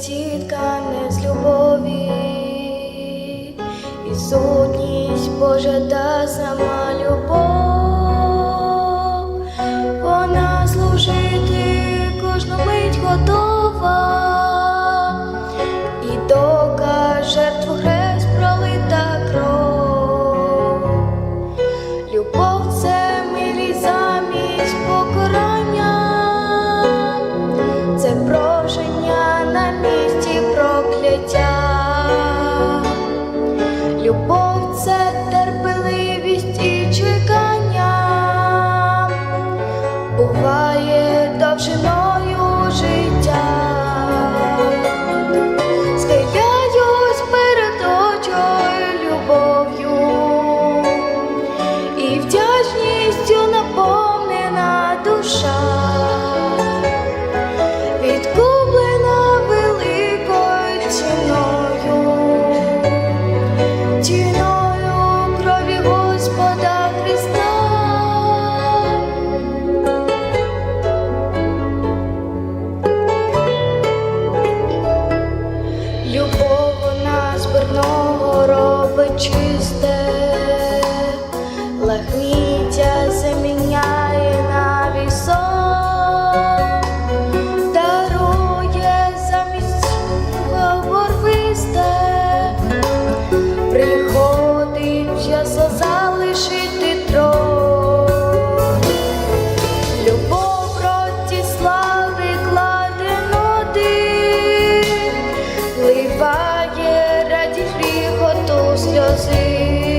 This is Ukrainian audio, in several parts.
тітка не з любові, і сутність Божа та сама любов, вона служити кожну мить готова. буває довжино. співає раді гріхоту сльози.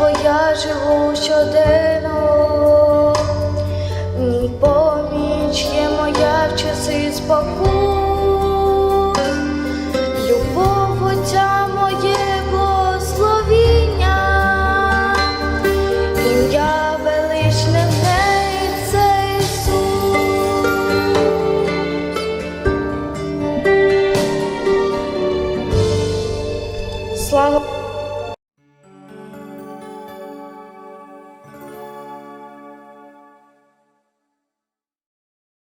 бо я живу щоденно.